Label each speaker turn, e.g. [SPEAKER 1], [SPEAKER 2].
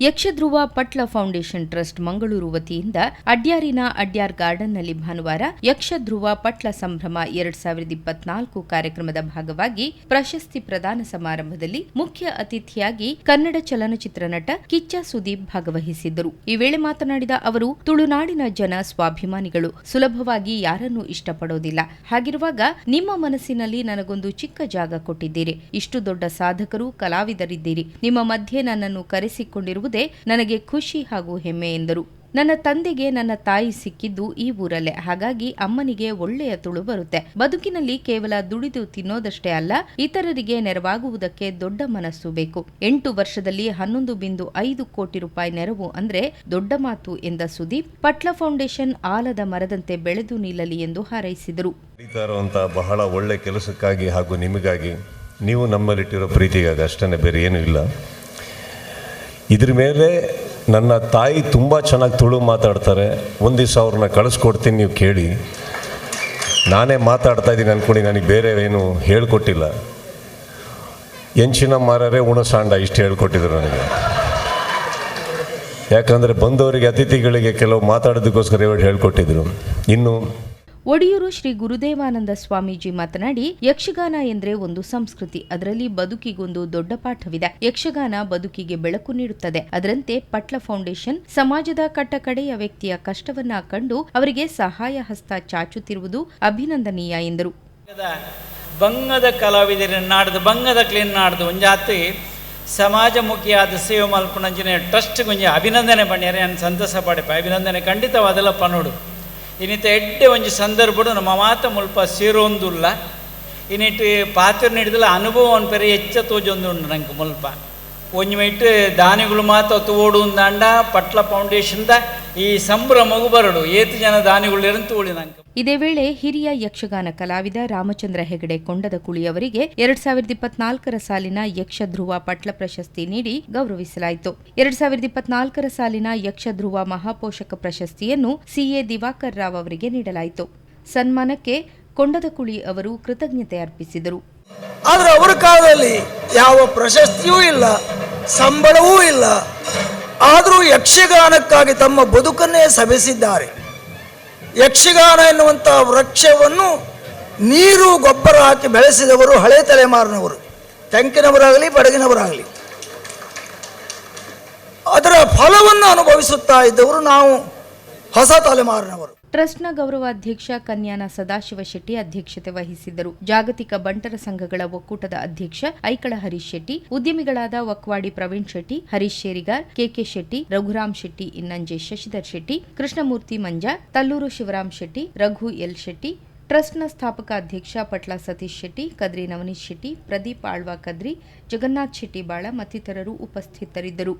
[SPEAKER 1] Yakshadhruva Patla foundation trust Mangaluru ವತಿಯಿಂದ ಅಡ್ಯಾರಿನ ಅಡ್ಯಾರ್ ಗಾರ್ಡನ್ನಲ್ಲಿ ಭಾನುವಾರ ಯಕ್ಷಧ್ರುವ ಪಟ್ಲ ಸಂಭ್ರಮ ಎರಡ್ ಸಾವಿರದ ಇಪ್ಪತ್ನಾಲ್ಕು ಕಾರ್ಯಕ್ರಮದ ಭಾಗವಾಗಿ ಪ್ರಶಸ್ತಿ ಪ್ರದಾನ ಸಮಾರಂಭದಲ್ಲಿ ಮುಖ್ಯ ಅತಿಥಿಯಾಗಿ ಕನ್ನಡ ಚಲನಚಿತ್ರ ನಟ ಕಿಚ್ಚ ಸುದೀಪ್ ಭಾಗವಹಿಸಿದ್ದರು. ಈ ವೇಳೆ ಮಾತನಾಡಿದ ಅವರು, ತುಳುನಾಡಿನ ಜನ ಸ್ವಾಭಿಮಾನಿಗಳು, ಸುಲಭವಾಗಿ ಯಾರನ್ನೂ ಇಷ್ಟಪಡೋದಿಲ್ಲ. ಹಾಗಿರುವಾಗ ನಿಮ್ಮ ಮನಸ್ಸಿನಲ್ಲಿ ನನಗೊಂದು ಚಿಕ್ಕ ಜಾಗ ಕೊಟ್ಟಿದ್ದೀರಿ. ಇಷ್ಟು ದೊಡ್ಡ ಸಾಧಕರು, ಕಲಾವಿದರಿದ್ದೀರಿ. ನಿಮ್ಮ ಮಧ್ಯೆ ನನ್ನನ್ನು ಕರೆಸಿಕೊಂಡಿರುವುದೇ ನನಗೆ ಖುಷಿ ಹಾಗೂ ಹೆಮ್ಮೆ ಎಂದರು. ನನ್ನ ತಂದೆಗೆ ನನ್ನ ತಾಯಿ ಸಿಕ್ಕಿದ್ದು ಈ ಊರಲ್ಲೇ. ಹಾಗಾಗಿ ಅಮ್ಮನಿಗೆ ಒಳ್ಳೆಯ ತುಳು ಬರುತ್ತೆ. ಬದುಕಿನಲ್ಲಿ ಕೇವಲ ದುಡಿದು ತಿನ್ನೋದಷ್ಟೇ ಅಲ್ಲ, ಇತರರಿಗೆ ನೆರವಾಗುವುದಕ್ಕೆ ದೊಡ್ಡ ಮನಸ್ಸು ಬೇಕು. ಎಂಟು ವರ್ಷದಲ್ಲಿ ಹನ್ನೊಂದು ಬಿಂದು ಐದು ಕೋಟಿ ರೂಪಾಯಿ ನೆರವು ಅಂದ್ರೆ ದೊಡ್ಡ ಮಾತು ಎಂದ ಸುದೀಪ್, ಪಟ್ಲ ಫೌಂಡೇಶನ್ ಆಲದ ಮರದಂತೆ ಬೆಳೆದು ನಿಲ್ಲಲಿ ಎಂದು ಹಾರೈಸಿದರು.
[SPEAKER 2] ಬಹಳ ಒಳ್ಳೆ ಕೆಲಸಕ್ಕಾಗಿ ಹಾಗೂ ನಿಮಗಾಗಿ ನೀವು ನಮ್ಮಲ್ಲಿಟ್ಟಿರೋ ಪ್ರೀತಿಗಾಗಿ ಅಷ್ಟೇ ಬೇರೆ ಏನೂ ಇಲ್ಲ. ಇದ್ರ ಮೇಲೆ ನನ್ನ ತಾಯಿ ತುಂಬ ಚೆನ್ನಾಗಿ ತುಳು ಮಾತಾಡ್ತಾರೆ. ಒಂದು ದಿವಸ ಅವ್ರನ್ನ ಕಳಿಸ್ಕೊಡ್ತೀನಿ ನೀವು ಕೇಳಿ. ನಾನೇ ಮಾತಾಡ್ತಾ ಇದ್ದೀನಿ ಅಂದ್ಕೊಂಡು ನನಗೆ ಬೇರೆ ಏನು ಹೇಳ್ಕೊಟ್ಟಿಲ್ಲ. ಎಂಚಿನ ಮಾರರೆ ಉಣಸಾಂಡ ಇಷ್ಟು ಹೇಳ್ಕೊಟ್ಟಿದ್ರು ನನಗೆ. ಯಾಕಂದರೆ ಬಂದವರಿಗೆ ಅತಿಥಿಗಳಿಗೆ ಕೆಲವು ಮಾತಾಡೋದಕ್ಕೋಸ್ಕರ ಇವರು ಹೇಳ್ಕೊಟ್ಟಿದ್ರು. ಇನ್ನು
[SPEAKER 1] ಒಡಿಯೂರು ಶ್ರೀ ಗುರುದೇವಾನಂದ ಸ್ವಾಮೀಜಿ ಮಾತನಾಡಿ, ಯಕ್ಷಗಾನ ಎಂದರೆ ಒಂದು ಸಂಸ್ಕೃತಿ. ಅದರಲ್ಲಿ ಬದುಕಿಗೊಂದು ದೊಡ್ಡ ಪಾಠವಿದೆ. ಯಕ್ಷಗಾನ ಬದುಕಿಗೆ ಬೆಳಕು ನೀಡುತ್ತದೆ. ಅದರಂತೆ ಪಟ್ಲ ಫೌಂಡೇಶನ್ ಸಮಾಜದ ಕಟ್ಟಕಡೆಯ ವ್ಯಕ್ತಿಯ ಕಷ್ಟವನ್ನ ಕಂಡು ಅವರಿಗೆ ಸಹಾಯ ಹಸ್ತ ಚಾಚುತ್ತಿರುವುದು ಅಭಿನಂದನೀಯ ಎಂದರು.
[SPEAKER 3] ಬಂಗದ ಬಂಗದ ಕಲಾವಿದರ ನಾಡ್ದು ಬಂಗದ ಕ್ಲೀನ್ ನಾಡ್ದು ಒಂಜಾತಿ ಸಮಾಜಮುಖಿಯಾದ ಸೇವೆ ಮಲ್ಪುನಂಚಿನ ಟ್ರಸ್ಟ್ ಒಂಜಿ ಅಭಿನಂದನೆ ಪಣ್ಯರೆ ನಾನು ಸಂತಸ ಪಡೆಪ ಅಭಿನಂದನೆ ಖಂಡಿತವಾದಲ್ಲ ಪನೋಡು ಇನ್ನಿತ ಎಡ್ಡೆ ಒಂಜಿ ಸಂದರ್ಭಡು ನಮ್ಮ ಮಾತ ಮುಲ್ಪ ಸೇರೊಂದುಲ್ಲ. ಇನ್ನಿಟ್ಟು ಪಾತ್ರ ನೀಡಿದಲ್ಲ ಅನುಭವ ಒಂದು ಪೆರೆ ಎಚ್ಚ ತೋಜೊಂದು ಉಂಡು ನಂಗೆ ಮುಲ್ಪ. ಒಂಜಿ ದಾನಿಗಳು ಮಾತ ತೋಡು ದಾಂಡ ಪಟ್ಲ ಫೌಂಡೇಶನ್ದ ಈ ಸಂಭ್ರಮಗು ಬರಡು. ಏತು ಜನ ದಾನಿಗಳು ಇರಂತ ತೋಳಿ ನಂಗೆ
[SPEAKER 1] ಇದೇ ವೇಳೆ ಹಿರಿಯ ಯಕ್ಷಗಾನ ಕಲಾವಿದ ರಾಮಚಂದ್ರ ಹೆಗಡೆ ಕೊಂಡದ ಕುಳಿ ಅವರಿಗೆ ಎರಡ್ ಸಾವಿರದ ಇಪ್ಪತ್ನಾಲ್ಕರ ಸಾಲಿನ ಯಕ್ಷಧ್ರುವ ಪಟ್ಲ ಪ್ರಶಸ್ತಿ ನೀಡಿ ಗೌರವಿಸಲಾಯಿತು. ಎರಡ್ ಸಾವಿರದ ಇಪ್ಪತ್ನಾಲ್ಕರ ಸಾಲಿನ ಯಕ್ಷಧ್ರುವ ಮಹಾಪೋಷಕ ಪ್ರಶಸ್ತಿಯನ್ನು ಸಿಎ ದಿವಾಕರ್ ರಾವ್ ಅವರಿಗೆ ನೀಡಲಾಯಿತು. ಸನ್ಮಾನಕ್ಕೆ ಕೊಂಡದ ಕುಳಿ ಅವರು ಕೃತಜ್ಞತೆ ಅರ್ಪಿಸಿದರು.
[SPEAKER 4] ಆದರೆ ಅವರ ಕಾಲದಲ್ಲಿ ಯಾವ ಪ್ರಶಸ್ತಿಯೂ ಇಲ್ಲ. ಸಂಬಳವೂ ಇಲ್ಲ. ಆದರೂ ಯಕ್ಷಗಾನಕ್ಕಾಗಿ ತಮ್ಮ ಬದುಕನ್ನೇ ಸವೆಸಿದ್ದಾರೆ. ಯಕ್ಷಗಾನ ಎನ್ನುವಂಥ ವೃಕ್ಷವನ್ನು ನೀರು, ಗೊಬ್ಬರ ಹಾಕಿ ಬೆಳೆಸಿದವರು ಹಳೆ ತಲೆಮಾರಿನವರು. ತೆಂಕಿನವರಾಗಲಿ, ಬಡಗಿನವರಾಗಲಿ. ಅದರ ಫಲವನ್ನು ಅನುಭವಿಸುತ್ತಾ ಇದ್ದವರು ನಾವು ಹೊಸ ತಲೆಮಾರಿನವರು.
[SPEAKER 1] ಟ್ರಸ್ಟ್ನ ಗೌರವಾಧ್ಯಕ್ಷ ಕನ್ಯಾನ ಸದಾಶಿವ ಶೆಟ್ಟಿ ಅಧ್ಯಕ್ಷತೆ ವಹಿಸಿದ್ದರು. ಜಾಗತಿಕ ಬಂಟರ ಸಂಘಗಳ ಒಕ್ಕೂಟದ ಅಧ್ಯಕ್ಷ Aikala Harish Shetty, ಉದ್ಯಮಿಗಳಾದ Vakwadi Praveen Shetty, Harish Sherigar, K K Shetty, Raghuram Shetty, Innanje Shashidhar Shetty, Krishnamurthy Manja, Talluru Shivaram Shetty, Raghu L Shetty, ಟ್ರಸ್ಟ್ನ ಸ್ಥಾಪಕ ಅಧ್ಯಕ್ಷ ಪಟ್ಲ ಸತೀಶ್ ಶೆಟ್ಟಿ, ಕದ್ರಿ ನವನೀಶ್ ಶೆಟ್ಟಿ, ಪ್ರದೀಪ್ ಆಳ್ವಾ ಕದ್ರಿ, ಜಗನ್ನಾಥ್ ಶೆಟ್ಟಿ ಬಾಳ ಮತ್ತಿತರರು ಉಪಸ್ಥಿತರಿದ್ದರು.